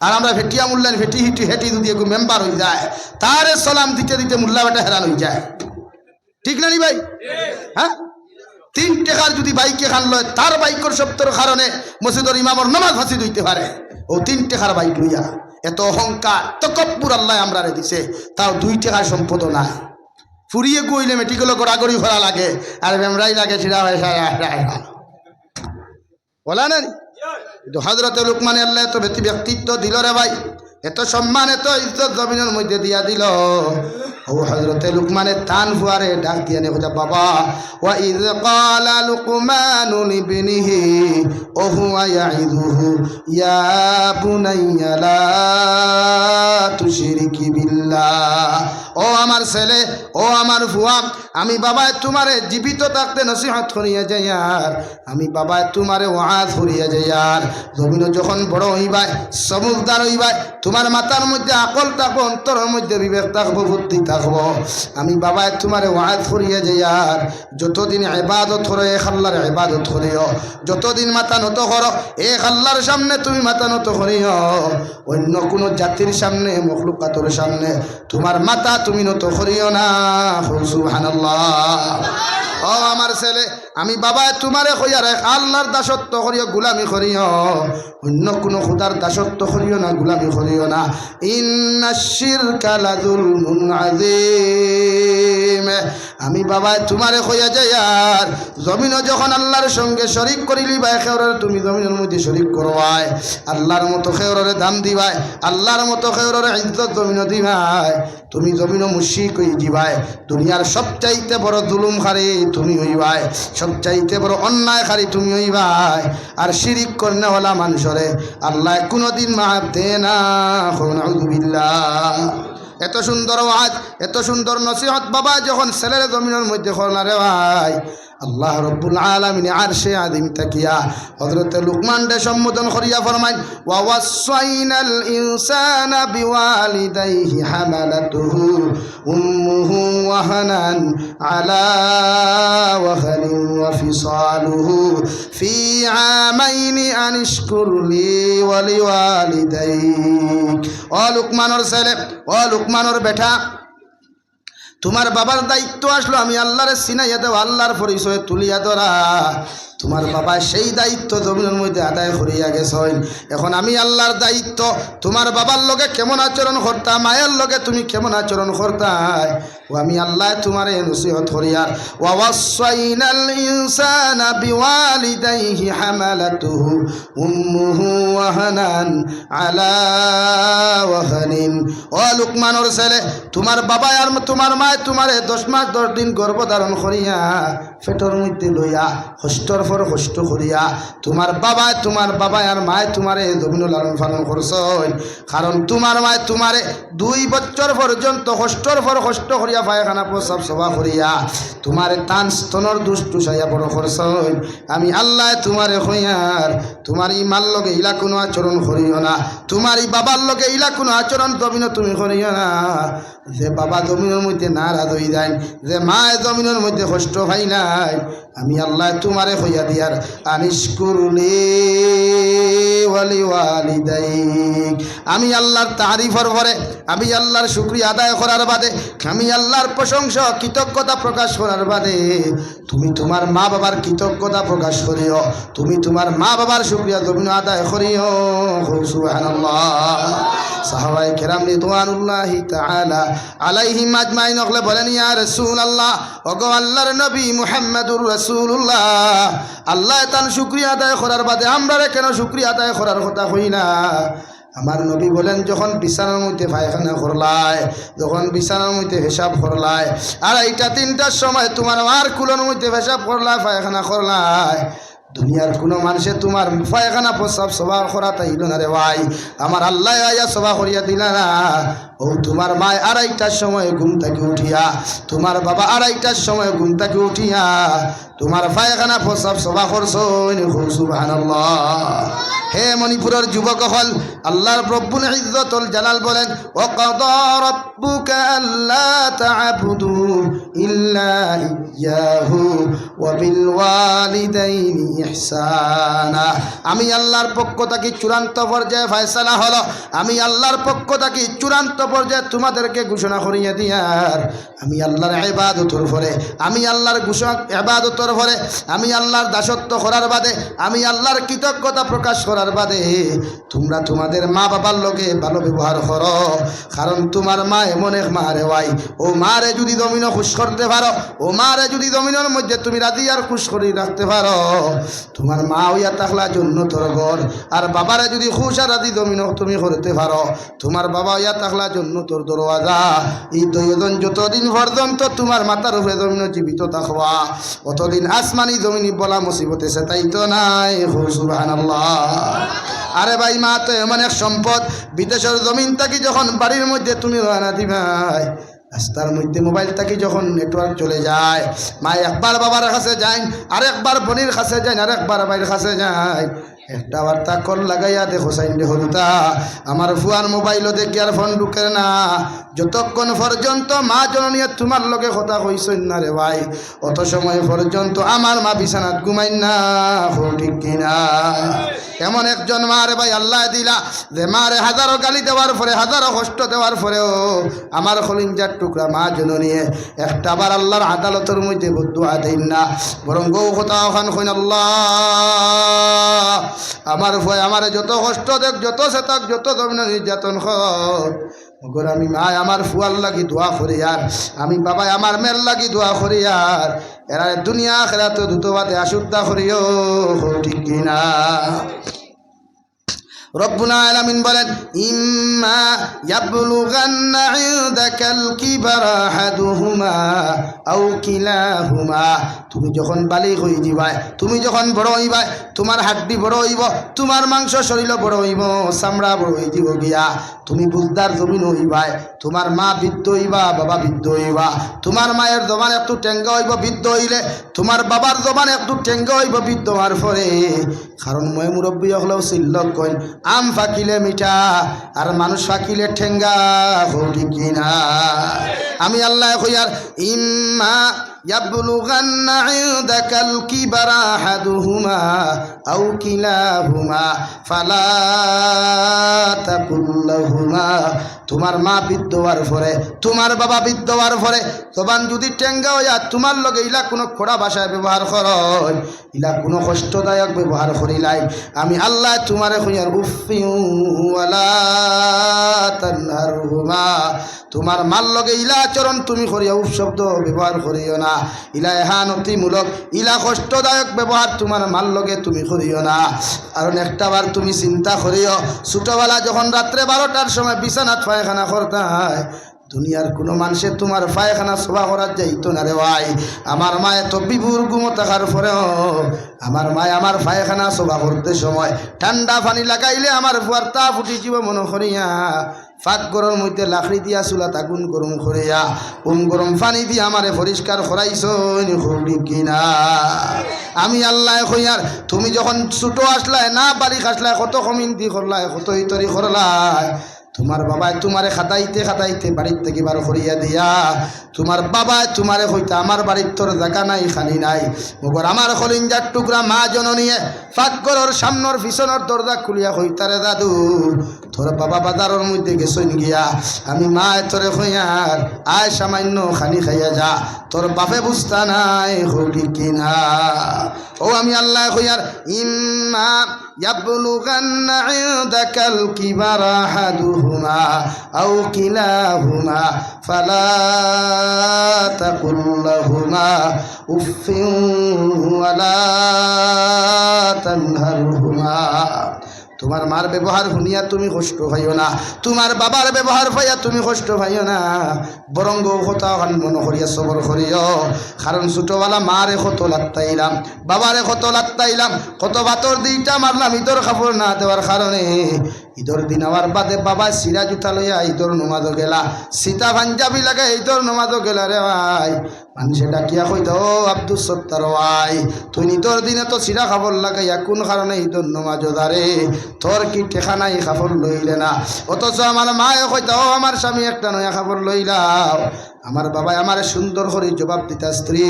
আর আমরা ভেটিয়া মুল্লান ভেটি হিটি হেটি যদি একটু মেম্বার হয়ে যায়, তারে সালাম দিতে দিতে মুল্লা বেটা হেরান হয়ে যায়। ঠিক না নি ভাই? হ্যাঁ? তিন টাকার যদি বাইকে খান লয়, তার বাইকের সপ্তর কারণে মসজিদর ইমামর নমাজ ফাঁসি দিতে পারে। ও তিন টাকার বাইক লইয়া, এত অহংকার, তকব্বুর আল্লাহ আমরা রে দিছে, তাও দুই টাকার সম্পদ নাই। ফুরিয়ে কইলে মেটিগুলো গড়াগড়ি ভরা লাগে, আর মেমরাই লাগে সেটা হয় বলা নি? কিন্তু হজরত লুকমানে আল্লাহ এত ব্যক্তি ব্যক্তিত্ব দিল রে ভাই। এত সম্মান, এত ইজ্জত জমিনের মধ্যে দিয়া দিল। ও হজরতে লুকমানের তান ফুয়ারে ডাক দিয়ে নেই বাবা, ওয়া ইদ ক্বালা লুকমানু লিবনিহি ও হুয়া ইয়াইদুহু ইয়া বুনাইয়া লা তুশরিকি বিল্লাহ। ও আমার ছেলে, ও আমার ফুয়া আমি বাবায় তোমারে জীবিত থাকতে নসিহত করিয়া যাই আর, আমি বাবায় তোমারে ওয়াজ করিয়া যাই আর। জমিন যখন বড় হইবাই সমুদ্র হইবাই, তোমার মাথার মধ্যে আকল থাকব, অন্তরের মধ্যে বিবেক থাকব, বুদ্ধি থাকব। আমি বাবায় তোমারে ওয়াজ করিয়া যাই আর। যতদিন এবাদত করো, এক আল্লাহর এবাদত করিও। যতদিন মাথা নত করো, এক আল্লাহর সামনে তুমি মাথা নত করিও। অন্য কোনো জাতির সামনে, মখলুকাতর সামনে, তোমার মাথা তুমি নত করিও না। সুবহানাল্লাহ। ও আমার ছেলে, আমি বাবা তোমারে কইয়া রে আল্লাহর দাসত্ব করিও, গুলামি করিও। অন্য কোনো খুদার দাসত্ব করিও না, গুলামি করিও না। ইন্নাশির কালাদুল আজিম আমি বাবা, তোমারে কইয়া যাই আর, জমিনও যখন আল্লাহর সঙ্গে শরিক করিলি বা খেওরের তুমি জমিনের মধ্যে শরিক করবাই আল্লাহর মতো খেওরের দাম দিবাই, আল্লাহর মতো খেওরের ইজ্জত জমিনও দিবাই। তুমি জমিনও মুশিক হয়ে দিবাই দুনিয়ার সবচাইতে বড় জুলুম খারি তুমি হইবাই, সবচাইতে বড় অন্যায় খারি তুমি হইবাই। আর শিরিক হলা মানুষরে, আল্লাহ কোনোদিন মাপ দে না বিল্লাহ এত সুন্দর ওয়াজ এত সুন্দর নসিহত বাবা যখন ছেলের জমিনের মধ্যে খোলা রে ভাই। আল্লাহ রব্বুল আলমিন আর সে আদিম তাকিয়া হজরত লুকমান ডে সম্বোধন করিয়া ফরমাইন ওয়াসাইনাল ইনসানা বিওয়ালিদাইহি হামালাতুহু উম্মুহু ওয়াহানান আলা ওয়াহানিন ওয়া ফিসালুহু ফি আমাইনি আনিশকুর লি ওয়া লিওয়ালিদাইক ও লুকমানের ছেলে, ও লুকমানের বেটা তোমার বাবার দায়িত্ব আসলো আমি আল্লাহরে সিনাইয়া দেওয়া আল্লাহর পরিচয় তুলিয়া ধরা তোমার বাবা সেই দায়িত্ব জমিনের মধ্যে আদায় করিয়া গেছেন। এখন আমি আল্লাহর দায়িত্ব তোমার বাবার লগে কেমন আচরণ করতাম মায়ের লগে তুমি কেমন আচরণ করতাই? ও আমি আল্লাহ তোমারে নসিহত করিয়ার ওয়াসাইনাল ইনসানা বিওয়ালিদাইহি হামালাতুহু উম্মুহু ওয়াহানান আলা ওয়াহানিন। ও লুকমানোর ছেলে তোমার বাবা আর তোমার মায় তোমারে দশ মাস দশ দিন গর্ভধারণ করিয়া পেটর মধ্যে লইয়া হষ্টর পর হষ্ট করিয়া তোমার বাবায় তোমার বাবায় আর মায় তোমারে জমিন লালন পালন করছই কারণ তোমার মায় তোমারে দুই বছর পর্যন্ত হষ্টর পর হষ্ট করিয়া পায়খানা প্রসাব সভা করিয়া তোমারে তান স্তনর দুষ্টু সাইয়া বড় করছই আমি আল্লাহ তোমারে হইয়ার তোমার ইমার লগে ইলা কোনো আচরণ করিও না তোমার ই বাবার লগে ইলা কোনো আচরণ জমিন তুমি করিও না। যে বাবা জমিনের মধ্যে নারাজ হয়ে যায়, যে মায় জমিনের মধ্যে কষ্ট ভাই নাই আমি আল্লাহ তোমারে হইয়া দিয়ার আনিস করুলে ওয়ালি ওয়ালিদাইক। আমি আল্লাহর তারিফর পরে আমি আল্লাহর শুক্রিয়া আদায় করার বাদে, আমি আল্লাহর প্রশংসা, কৃতজ্ঞতা প্রকাশ করার বাদে, তুমি তোমার মা বাবার কৃতজ্ঞতা প্রকাশ করিও, তুমি তোমার মা বাবার শুক্রিয়া জমিন আদায় করিও। সাহাবাই কেরাম রিদওয়ানুল্লাহি তাআলা আলাইহিম আজমাইন হলে বলেন, ইয়া রাসূলুল্লাহ, ওগো আল্লাহর নবী মুহাম্মদুর রাসূলুল্লাহ। আল্লাহ তান শুকরিয়া আদায় করার বাদে আমরা কেন শুকরিয়া আদায় করার কথা কই না? আমার নবী বলেন, যখন বিছানার মধ্যে পায়খানা করলায়, যখন বিছানার মধ্যে হিসাব করলায় আর এইটা তিনটার সময় তোমার মার কুলোর মধ্যে হিসাব করলায়, পায়খানা করলায়। দুনিয়ার কোনো মানুষে তোমার পায়খানা প্রস্রাব সভা করা তাইল না রে ভাই। আমার আল্লাহ আয়া সভা করিয়া দিলা না। ও, তোমার মায় আড়াইটার সময় ঘুম থেকে উঠিয়া, তোমার বাবা আড়াইটার সময় ঘুম থেকে উঠিয়া, তোমার পায়খানা সভা করছই সুবহানাল্লাহ। হে মণিপুরের যুবক হল, আল্লাহর রব্বুল ইজ্জতুল জালাল বলেন ও কদা রাব্বুকা আল্লা তা'বুদু আমি আল্লাহর পক্ষ থেকে চূড়ান্ত পর্যায়ে ফয়সালা হলো, আমি আল্লাহর পক্ষ থেকে চূড়ান্ত পর্যায়ে তোমাদেরকে ঘোষণা করিয়ে দিয়ার আমি আল্লাহর ইবাদতর পরে আমি আল্লাহর ঘোষণা, ইবাদতর পরে আমি আল্লাহর দাসত্ব করার বাদে, আমি আল্লাহর কৃতজ্ঞতা প্রকাশ করার বাদে, তোমরা তোমাদের মা বাবার লোকে ভালো ব্যবহার করো। কারণ তোমার মা এমন এক মা রে ভাই, ও মারে যদি জমিনও খুশ করতে পারো, ও মারে যদি জমিনের মধ্যে তুমি রাজি আর খুশ করে রাখতে পারো। তোমার মা হইয়া থাকলা জন্য তোর ঘর, আর বাবারে যদি খুশ আর রাজি জমিনও তুমি করতে পারো, তোমার বাবা হইয়া থাকলা জন্য তোর দরওয়াজা। এই দুইজন যতদিন পর্যন্ত তোমার মাথার উপরে জমিন জীবিত থাকবা। অতদিন আসমানি জমিনি বলা মুসিবতে সে তাই তো নাই। আরে ভাই মা, তো এমন এক সম্পদ, বিদেশের জমিন থাকি যখন বাড়ির মধ্যে তুমি রানা দিবাই রাস্তার মধ্যে মোবাইল থাকি যখন নেটওয়ার্ক চলে যায়, মা একবার বাবার কাছে যায় আর একবার বোনের কাছে যায় আর একবার ভাইয়ের কাছে যায় একটা বার্তা কল লাগাইয়া দেখো সাইন্ডে হলুতা আমার ফুয়ার মোবাইলও দেখি আর ফোন ঢুকে না। যতক্ষণ পর্যন্ত মা জননিয়ে তোমার লগে কথা কইসই না রে ভাই, অত সময় পর্যন্ত আমার মা বিছানাত ঘুমাই না, হো, ঠিক কিনা? এমন একজন মা রে ভাই আল্লাহ দিলা, যে মারে হাজারো গালি দেওয়ার পরে, হাজারো কষ্ট দেওয়ার পরেও আমার খলিঞ্জার টুকরা মা জননিয়ে একটা আবার আল্লাহর আদালতের মধ্যে বদুয়া দেন না। বরং গৌ কথা ওখান আল্লাহ আমার ভয়, আমার যত কষ্ট দেখ, যত সেতক, যত দমিন নির্যাতন হ মগর আমি মায়, আমার ফুয়ার লাগি দোয়া করি আর। আমি বাবাই, আমার মেয়ের লাগি দোয়া করি আর। এরা দুনিয়া খেলা তো দ্রুতবাদে আসুদ্ধা করিও, ঠিক কিনা? রব্বুল আলামিন বলেন, ইম্মা ইয়াবলুগান্না ইনদাকাল কিবারা আহাদুহুমা আও কিলাহুমা। তুমি যখন বালিগ হই যাবাই তুমি যখন বড় হইবাই তোমার হাড্ডি বড় হইব, তোমার মাংস শরীর বড় হইব, চামড়া বড় হই যাব গিয়া। তুমি বুঝদার জমিন হইবাই তোমার মা বৃদ্ধ হইবা, বাবা বৃদ্ধ হইবা। তোমার মায়ের জবান একটু টেঙ্গা হইব, বৃদ্ধ হইলে তোমার বাবার জবান একটু টেঙ্গা হইব, বৃদ্ধ হওয়ার পরে। কারণ মই মুরব্বী হলেও সিল্লক কইন আম ফাকিলে মিঠা আর মানুষ ফাকিলে ঠেঙ্গা হলি কিনা। আমি আল্লাহ হইয়ার ইম্মা يبلغن عندك الكبر أحدهما أو كلاهما فلا تقل لهما তোমার মা বৃদ্ধ হওয়ার পরে তোমার বাবা বৃদ্ধ হওয়ার পরে তখন যদি টেঙ্গা হইয়া তোমার লগে ইলা কোনো খোড়া ভাষায় ব্যবহার কর ইলা কোনো কষ্টদায়ক ব্যবহার করিলাই আমি আল্লাহ তোমারে হইয়ার উফিউলা তোমার মাল লগে ইলা আচরণ তুমি করিয়া উপ শব্দ ব্যবহার করিও না ইলা এহানতিমূলক ইলা কষ্টদায়ক ব্যবহার তোমার মাল লগে তুমি করিও না। কারণ একটাবার তুমি চিন্তা করিও, ছোটবেলা যখন রাত্রে বারোটার সময় বিছানাত পায়খানা করতায় দুনিয়ার কোনো মানুষের তোমার পায়খানা সভা করার যাইতো না রে ভাই। আমার মা এত বিভুর গুমো থাকার পরেও আমার মায় আমার পায়খানা সভা করতে সময় ঠান্ডা পানি লাগাইলে আমার ফুয়ার তা ফুটি জীব মনে করিয়া ফাঁক গরম মধ্যে লাকড়ি দিয়া চুলা তাগুন গরম করিয়া, উম গরম পানি দিয়ে আমারে পরিষ্কার করাইছ কিনা। আমি আল্লাহ কইয়ার, তুমি যখন ছোটো আসলাই না বাড়ি আসলাই কত কমিন্তি করলাই কত ইতরি করলাই তোমার বাবাই তোমারে খাতাইতে খাতাইতে বাড়ির থেকে বার করিয়া দিয়া, তোমার বাবাই তোমারে হইতে আমার বাড়ির তোর জায়গা নাই খানি নাই। মগর আমার খলিঞ্জার টুকরা মা জননিয়ে ফাঁকগরর সামনের পিছনের দরজা খুলিয়া হইতারে দাদু তোর বাবা বাজারের মধ্যে গেছইন গিয়া আমি মা তোরে হইয়ার আয় সামান্য খানি খাইয়া যা তোর বাপে বুঝতা নাই হলি কিনা ও আমি আল্লাহ হইয়ার ইম্মা يبلغن عندك الكبر أحدهما أو كلاهما فلا تقل لهما أف ولا تنهرهما তোমার মার ব্যবহার শুনিয়া তুমি কষ্ট পাইও না। তোমার বাবার ব্যবহার পাইয়া তুমি কষ্ট পাইও না। বরং কথা মনে করিয়া সবর করিও। কারণ ছোটবেলা মারে কত লাত্তাইলাম, বাবারে কত লাত্তাইলাম, কত বাতর দিইটা মারলাম ইদর কাপড় না দেওয়ার কারণে। ঈদর দিন আমার বাদে বাবা সিরা জুতা লইয়া ঈদর নমাজও গেলা, সীতা পাঞ্জাবি লাগে ঈদর নমাজও গেলা রে ভাই। মানুষে ডাকিয়া কইত ও আব্দুল সত্তার ওয়াই। তুই নিতর দিনে তো সিরা খাবর লাগাইয়া কোন কারণে ঈদর নমাজ দারে তোর কি ঠেকানাই খাবর লইলে না? অথচ আমার মায়ে কইত ও আমার স্বামী একটা নয়া খাবর লইলাও। আমার বাবাই আমার সুন্দর করে জবাব দিতা স্ত্রী।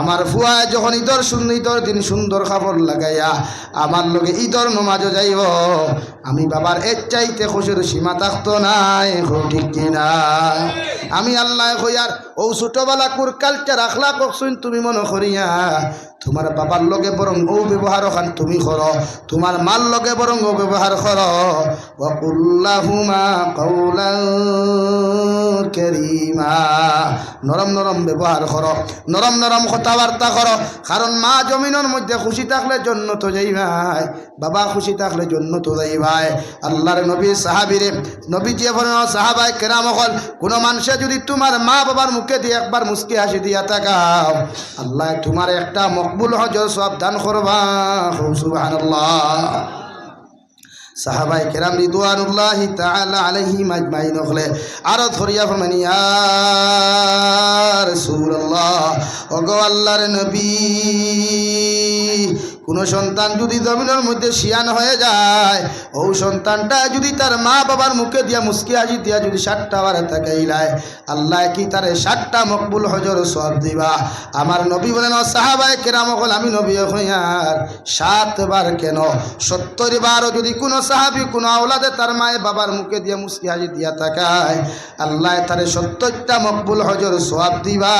আমার ফুয়ায় যখন ঈদর সুন্দর ঈদর দিন সুন্দর খাবার লাগাইয়া আমার লগে ঈদর নমাজও যাইব। আমি বাবার এর চাইতে খুশির সীমা থাকতো নাই ঠিক কিনা? আমি আল্লাহ কইয়ার ও ছোটবেলা কুর কালচার আখলা ককছুন তুমি মনে করিয়া, তোমার বাবার লগে বরং ও ব্যবহার খান তুমি কর, তোমার মার লগে বরং ও ব্যবহার কর। নরম নরম ব্যবহার করো, নরম নরম কথাবার্তা করো, কারণ মা জমিনের মধ্যে খুশি থাকলে জন্য তো যাই ভাই, বাবা খুশি থাকলে জন্য তো যাই ভাই। আল্লাহর নবী সাহাবিরে নবী যে সাহাবাই কেরাম কোনো মানুষে যদি তোমার মা বাবার মুখে দিয়ে একবার মুসকি হাসি দিয়া তাকাও। আল্লাহ, তোমার একটা মকবুল হজর সব দান করবা। সাহাবাই কেরাম হলে আরও ধরিয়া ফরমান ইয়া রাসূলুল্লাহ নবী কোনো সন্তান যদি জমিনের মধ্যে শিয়ান হয়ে যায় ও সন্তানটা যদি তার মা বাবার মুখে দিয়া মুসকি হাজি দিয়া যদি ষাটটা বার তাকাইলায় আল্লাহ কি তারে ষাটটা মকবুল হজর সব দিবা? আমার নবী বলেন, ও সাহাবাই কেরাম হল আমি নবী হইয়ার সাতবার কেন? সত্তর বারও যদি কোনো সাহাবি কোনো আওলাদে তার মায়ে বাবার মুখে দিয়ে মুসকি হাজি দিয়া তাকায়, আল্লাহ তারে সত্তরটা মকবুল হজর সব দিবা।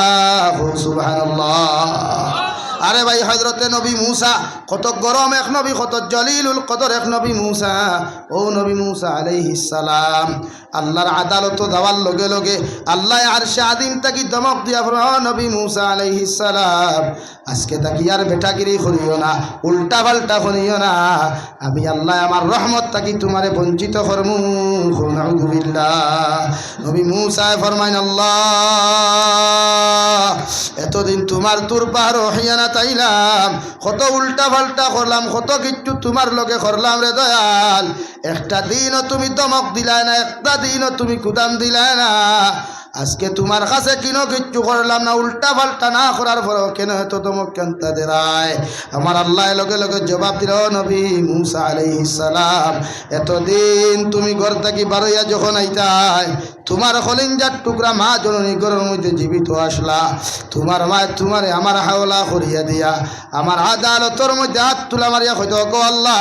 সুবহানাল্লাহ। আরে ভাই হজরতে নবী মুসা, কত গরম এক নবী, কত জলিলুল কদর এক নবী মুসা। ও নবী মুসা আলাইহিস সালাম, আল্লাহর আদালত দেওয়ার লগে লগে, আল্লাহ আর সে আদিম তাকি দমক দিয়া ফর নবী মুসা আলাইহিস সালাম, আজকে তাকি আর বেটাগিরি করিও না উল্টা পাল্টা করিও না। আমি আল্লাহ আমার রহমত তাকি তোমারে বঞ্চিত করমু নবী মুসা ফরমাইন, আল্লাহ, এতদিন তোমার তোর পাহাড় হইয়া না তাইলাম। কত উল্টা পাল্টা করলাম, কত কিচ্ছু তোমার লগে করলাম রে দয়াল। একটা দিনও তুমি দমক দিলাই না, একটা দিনও তুমি কুদাম দিলাই না। আজকে তোমার কাছে কিনো কিচ্ছু করলাম না, উল্টা পাল্টা না করার পরেও কেন এত দমক কেনতা দেরায় আমার আল্লাহ লগে লগে জবাব দিল, নবী মুসা আলাইহিস সালাম, এতদিন তুমি ঘর থাকি বারইয়া যখন আইতাই তোমার হলিঞ্জার টুকরা মা জননী ঘরের মধ্যে জীবিত আসলা। তোমার মা তোমারে আমার হাওলা করিয়া দিয়া, আমার আদালতর মধ্যে হাত তুলা মারিয়া হইত গো আল্লাহ,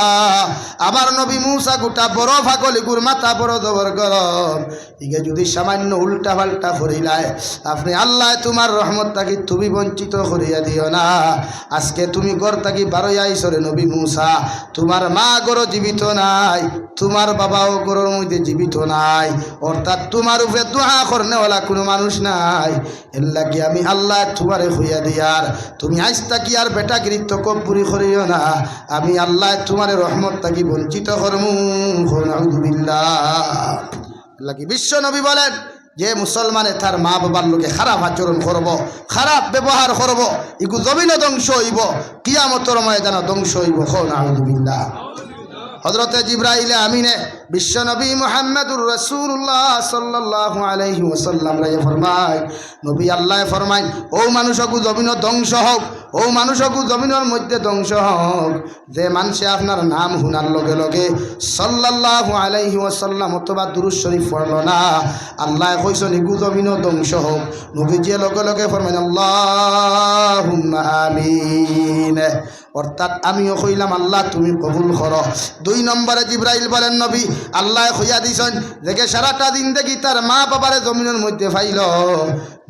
আমার নবী মুসা গোটা বড় ফাগলি গুর মাথা বড় দবর গরম। ইগে যদি সামান্য উল্টা পাল্টা করিলায়, আপনি আল্লাহ তোমার রহমত থাকি তুমি বঞ্চিত করিয়া দিও না। আজকে তুমি গড় থাকি বারোই আইসরে নবী মুসা। তোমার মা গড় জীবিত নাই, তোমার বাবাও গড়ের মধ্যে জীবিত নাই। অর্থাৎ তোমার উপরে দোয়া করনেওয়ালা কোনো মানুষ নাই। এর লাগি আমি আল্লাহ তোমারে হইয়া দিয়ার তুমি আজ তাকি আর বেটা গিরিত কব্বুরি করিও না। আমি আল্লাহ তোমার রহমত তাকি বঞ্চিত করমু। লাগি বিশ্ব নবী বলেন যে মুসলমানে তার মা বাবার লোকে খারাপ আচরণ করব, খারাপ ব্যবহার করব, ইগু জমিন ধ্বংস হইব, কিয়ামতর ময়দান ধ্বংস হইব। খন আউদুবিল্লাহ হজরতে জিব্রাইলে আমিনে বিশ্বনবী মোহাম্মদুর রসুল্লাহ সাল্লাহ আলহি ওসাল্লাম রাই ফরমায়, নবী আল্লাহ ফরমায়, ও মানুষকু জমিন ধ্বংস হোক, ও মানুষকু জমিনের মধ্যে ধ্বংস হোক, যে মানুষে আপনার নাম শুনার লগে লগে সাল্লাহ আলাইহি ওসাল্লাম অথবা দুরুজ শরীফ পড়ল না। আল্লাহ কইস নিগু জমিন ধ্বংস হোক। নবীজিয়ে লগে লগে ফরমাইন আল্লাহ আমিন। অর্থাৎ আমিও কইলাম, আল্লাহ তুমি কবুল করো। দুই নম্বরে জিব্রাইল বলেন, নবী আল্লাহ হইয়া দিছেন দেখে সারাটা দিন দেখি তার মা বাবারে জমিনের মধ্যে ফাইল।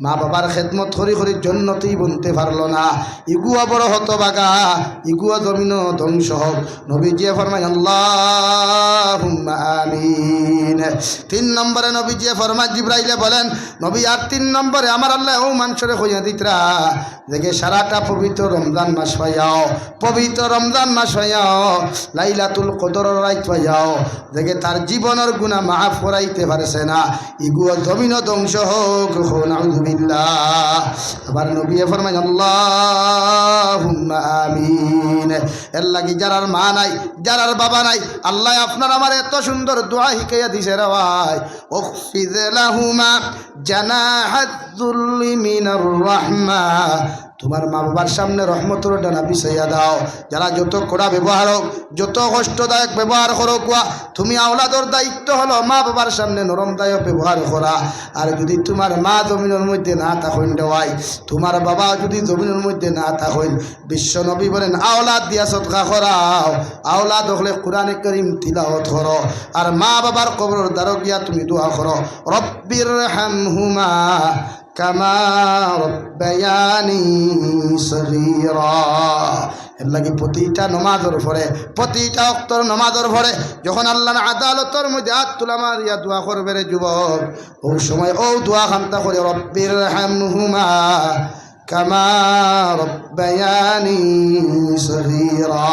মা বাবার খেদমত করি করি জন্নতেই বনতে পারল না। ইগুয়া বড় হতো বাগা ইগুয়া জমিন ধ্বংস হোক। নবী জিয়া ফরমাই আল্লাহ তিন নম্বরে নবী জিয়া ফরমাই জিব্রাইলে বলেন, নবী, আর তিন নম্বরে আমার আল্লাহ ও মানুষরে হইয়া দিতরা। দেখে সারাটা পবিত্র রমজান মাস পাইয়াও, পবিত্র রমজান মাস পাইয়াও, লাইলাতুল কদর রাইত পাইয়াও দেখে তার জীবনের গুণা মাফ করাইতে পারছে না। ইগুয়া জমিন ধ্বংস হোক আবার নবী ফরমাই আমিন। এর লাগি যারার মা নাই, যারার বাবা নাই, আল্লাহ আপনার আমার এত সুন্দর দোয়া শিখাইয়া দিছে রে ভাই। ওখফিদ লাহুমা জানাহাত যুল্লি মিনার রাহমা। তোমার মা বাবার সামনে রহমতর ডানা বিছাইয়া দাও। যারা যত কড়া ব্যবহার হোক, যত কষ্টদায়ক ব্যবহার করো কুয়া, তুমি আওলাদর দায়িত্ব হলো মা বাবার সামনে নরমদায়ক ব্যবহার করা। আর যদি তোমার মা জমিনের মধ্যে না থাকেন দেওয়াই, তোমার বাবা যদি জমিনের মধ্যে না থাকেন, বিশ্ব নবী বলেন, আওলাদ দিয়া সৎকা করাও, আওলাদ হলে কোরআনে করিম তিলাওয়াত করো। আর মা বাবার কবর দ্বারো গিয়া তুমি দোয়া করো। রব্বির হামহুমা কামা রব্বায়ানি সগীরা। এর লাগে প্রতিটা নমাজর ভরে প্রতিটা অক্তর নমাজর ভরে যখন আল্লাহর আদালতর মধ্যে হাত তুলা মারিয়া দোয়া করবে রে যুবক ও সময় ও দোয়া খান্তা করে রব্বির হামহুমা কামা রব্বায়ানি সগীরা।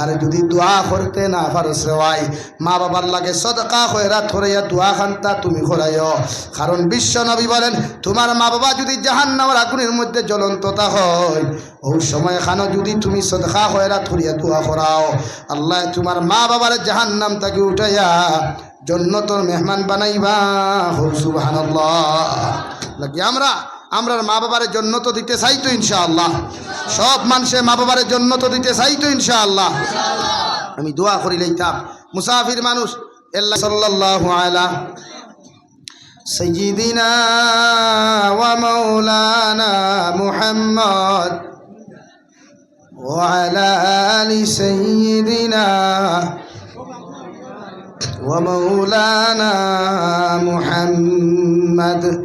আর যদি দোয়া করতে না পারস ভাই, মা বাবার লাগে সদকা হয়েরা থরাইয়া দোয়া খান্তা তুমি খরাইও কারণ বিশ্ব নবী বলেন, তোমার মা বাবা যদি জাহান নামার আগুনের মধ্যে জ্বলন্ততা হয় ও সময় খানো যদি তুমি সদকা হয়েরা থরিয়া দোয়া করাও। আল্লাহ তোমার মা বাবার জাহান নাম তাকে উঠাইয়া জন্নতর মেহমান বানাইবা। হো সুবহানাল্লাহ। লাগি আমরা আমরার মা বাবার জন্য তো দিতে চাই তো ইনশাআল্লাহ সব মানুষে মা বাবার জন্য তো দিতে চাই তো ইনশাআল্লাহ আমি দোয়া করি লইতাম মুসাফির মানুষ আল্লাহ সাল্লাল্লাহু আলা سيدنا ومولانا محمد وعلى آل سيدنا ومولانا محمد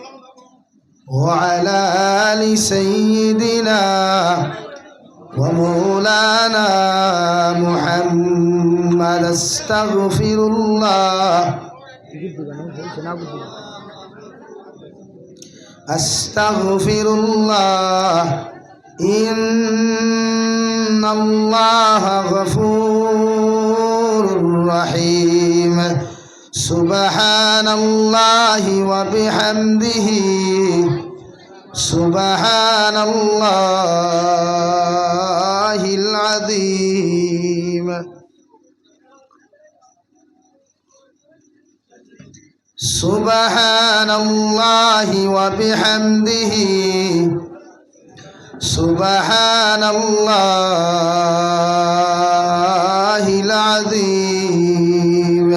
وعلى آل سيدنا ومولانا محمد استغفر الله. أستغفر الله. إن الله غفور رحيم. سبحان الله وبحمده. سبحان الله العظيم سبحان الله وبحمده سبحان الله العظيم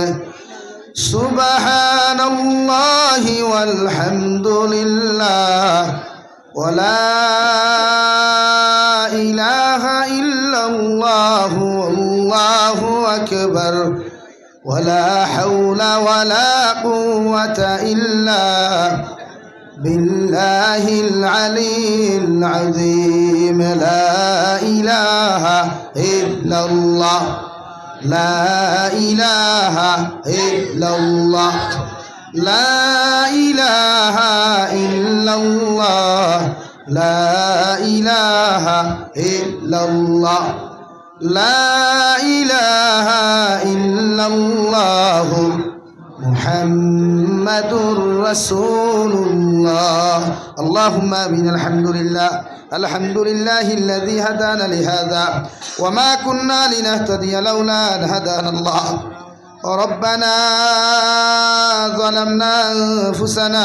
سبحان الله والحمد لله ولا إله إلا الله والله أكبر ولا حول ولا قوة إلا بالله العلي العظيم لا إله إلا الله لا إله إلا الله لا إله إلا ইল্লাল্লাহ লা ইলাহা ইল্লাল্লাহ লা ইলাহা ইল্লাল্লাহ মুহাম্মাদুর রাসূলুল্লাহ আল্লাহুম্মা বিনাল হামদুলিল্লাহ الحمد لله الذي هدانا لهذا وما كنا لنهتدي لولا أن هدانا الله ربنا ظلمنا أنفسنا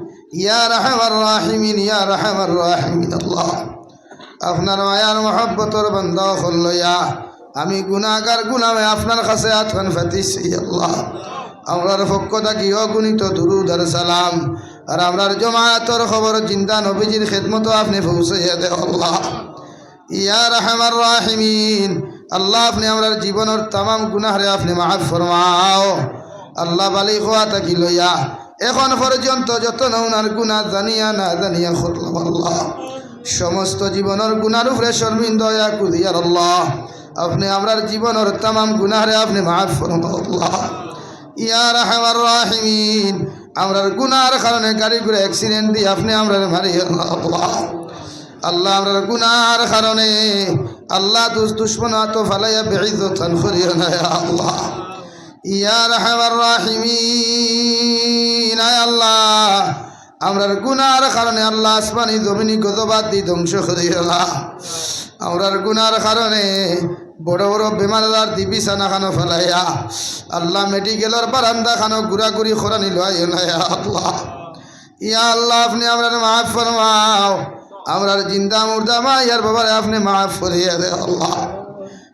ইয়া ইয়া আল্লাহ। আপনার মায়ার মহব্বতর বান্দা হল্লয়া আমি গুণাগার গুনামে আপনার কাছে আতখান ফাতিছি আল্লাহ। আমরার পক্ষ থাকি অগুণিত দুরুদ আর সালাম। আর আমরার জমায়াতর খবর চিন্তা নবীজির খেদমতো আপনি পৌঁছাইয়া দে আল্লাহ। ইয়া রহমার রাহিমিন, আল্লাহ, আপনি আমরার জীবনের তামাম গুনাহরে আপনি মাফ ফরমাও। আল্লাহ বালি খোয়া থাকি লইয়া। এখন পর্যন্ত যত নৌনার গুণা জানিয়া না জানিয়া আল্লাহ। সমস্ত জীবনের গুনার উপরে শর্মিন্দ ইয়া কুদিয়ার আল্লাহ। আপনি আমরার জীবনের তামাম গুনাহরে আপনি মাফ আল্লাহ। ইয়া রহমার রাহিমিন, আমরার গুনার কারণে গাড়ি ঘুরে অ্যাক্সিডেন্ট দিয়ে আপনি আমরার মারিয়া আল্লাহ। আল্লাহ আমরার গুনার কারণে আল্লাহ দুস দুশ্মন তো ফালাইয়া না আল্লাহ। আল্লাহ আমরার গুনার কারণে আল্লাহ আসমানি জমিনি গজবাদ দি ধ্বংস করিও না আমরার গুনার কারণে বড় বড় বেমারদার দি বিছানা খানো ফেলাইয়া, আল্লাহ মেডিকেলের বারান্দা খানো ঘুরাঘুরি খরানি লয় আল্লাহ। ইয়া আল্লাহ, আপনি আমরা মাফ ফরমাও আমরার জিন্দা মুর্দা মা ইয়ার বাবারে আপনি মাফ করিয়া দে আল্লাহ।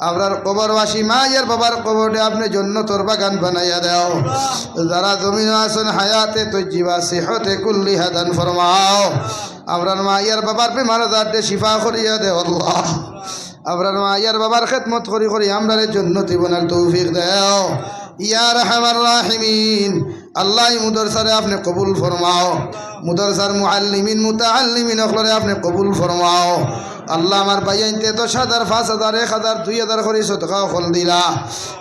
আমরার কবরবাসী মা ইয়ার বাবার কবরটে আপনি জন্য তোর বাগান বানাইয়া দাও। যারা জমিন আছেন, হায়াতে তো জীবা সেহতে কুল্লি হাদান ফরমাও। আমরার মা ইয়ার বাবার বেমার দাঁড়ে শিফা করিয়া দে আল্লাহ। আমরার মা ইয়ার বাবার খেদমত করি করি আমরার জন্য জীবনের তৌফিক দেও। ইয়া রহমান রাহিমিন, আল্লাহ মুদরসারে আপনি কবুল ফরমাও। মুদরসার মুআল্লিমিন, মুতাআল্লিমিন অখলরে আপনি কবুল ফরমাও। আল্লাহ আমার বাইয়াইতে দশ হাজার, পাঁচ হাজার, এক হাজার, দুই হাজার করে সৎকা খল দিলা।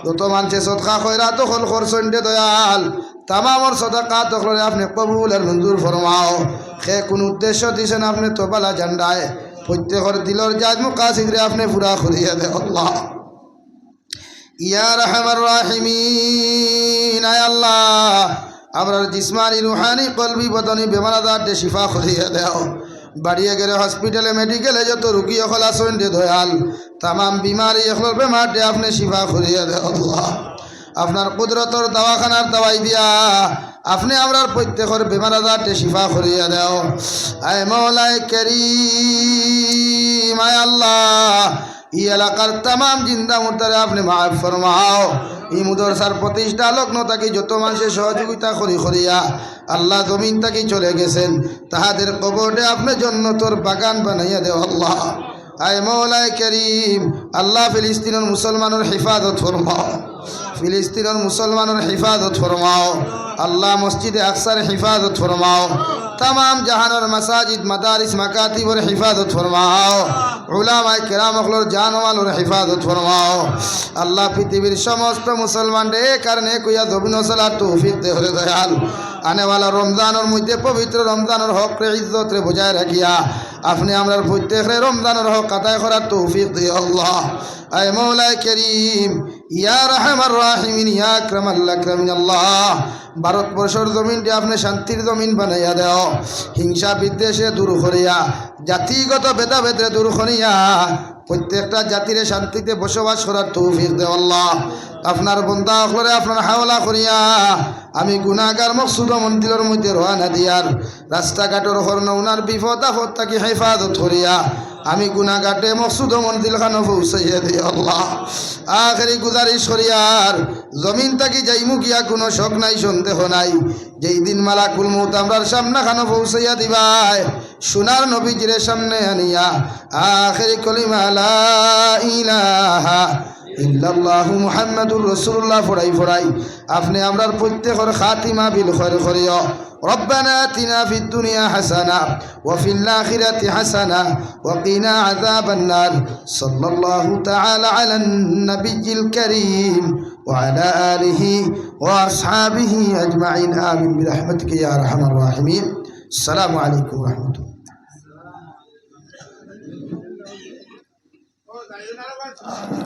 যত মানুষে সৎকা খয়রা তো খল করছেন দে দয়াল, তামামর সদকা তখলরে আপনি কবুল আর মঞ্জুর ফরমাও। সে কোন উদ্দেশ্য দিছেন আপনি তোপালা জান্ডায়। প্রত্যেকর দিলর জাজ মুকাশিদরে আপনি পুরা করিয়া দে আল্লাহ। ইয়া রাহিমিন, আয় আল্লাহ। আমরার জিসমানি রুহানি, কলবি বদনি বেমার আজারটে শিফা করিয়া দেও। বাড়িয়ে গেলে হসপিটালে মেডিকেলে যত রুগী অকল আসেন দে দয়াল, তামাম বিমারি এখল বেমারটে আপনি শিফা করিয়া দে আপনার কুদরতর দাওয়াখানার দাওয়াই দিয়া আপনি আমরার প্রত্যেকের বেমার আজারটে শিফা করিয়া দেও। আয় মৌলায় করিম, আয় আল্লাহ ই এলাকার তামাম জিন্দা মুর্দারে আপনি মাফ ফরমাও। ই মুদরসার প্রতিষ্ঠা লগ্ন তাকে যত মানুষের সহযোগিতা করি করিয়া আল্লাহ জমিন তাকে চলে গেছেন। তাহাদের কবরে আপনি জন্য তোর বাগান বানাইয়া দেও আল্লাহ। আয় মৌলায় করিম, আল্লাহ ফিলিস্তিনের মুসলমানের হেফাজত ফরমাও। ফিলিস্তিনের মুসলমানের হিফাজত ফরমাও আল্লাহ মসজিদে আকসার হিফাজত ফরমাও তাম জাহানের মাসাজিদ মাদারিস মাকাতিবর হিফাজত ফরমাও উলামায় কেরাম অখলোর জানমালোর হিফাজত ফরমাও আল্লাহ পৃথিবীর সমস্ত মুসলমান রে কারণে কুইয়া জবিন সালার তৌফিক দে হরে দয়াল। আনেওয়ালা রমজানের মধ্যে পবিত্র রমজানের হক রে ইজ্জত রে বজায় রাখিয়া আপনি আমরা প্রত্যেক রে রমজানের হক কাতায় করার তৌফিক দিয়ে আল্লাহ। আয় মৌলায় করিম ইয়া রহমার রাহিমিন, ইয়া আকরামাল আকরামিন আল্লাহ। ভারতবর্ষের জমিনটি আপনি শান্তির জমিন বানাইয়া দেও। হিংসা বিদ্বেষে দূর করিয়া, জাতিগত ভেদাভেদে দূর করিয়া, প্রত্যেকটা জাতিরে শান্তিতে বসবাস করার তৌফিক দে আল্লাহ। আপনার বন্দা অকলরে আপনার হাওলা করিয়া, আমি গুণাগার মকসুদ মন্দিরের মধ্যে রওনা দিয়ার, রাস্তাঘাটের হর্ণ উনার বিপদ আপদ তাকে হেফাজত করিয়া আমি গুনাগাটে মকসুদ মন্দির খানো পৌঁছাইয়া দিই আল্লাহ। আখেরি গুজারিশ করিয়ার জমিন থাকি যাইমু গিয়া কোনো শখ নাই, সন্দেহ নাই। যেই দিন মালা কুলমু আমরার সামনা খানো পৌঁছাইয়া দিবাই সোনার নবীজিরে সামনে আনিয়া আখেরি কলিমালা ইলাহা ইল্লাল্লাহু মুহাম্মাদুর রাসূলুল্লাহ ফড়াই ফড়াই আপনি আমরার প্রত্যেকর খাতিমা বিল খৈর করিও ربنا آتنا في الدنيا حسنة وفي الآخرة حسنة وقنا عذاب النار صلى الله تعالى على النبي الكريم وعلى آله وأصحابه أجمعين آمين برحمتك يا أرحم الراحمين السلام عليكم ورحمة الله Wow.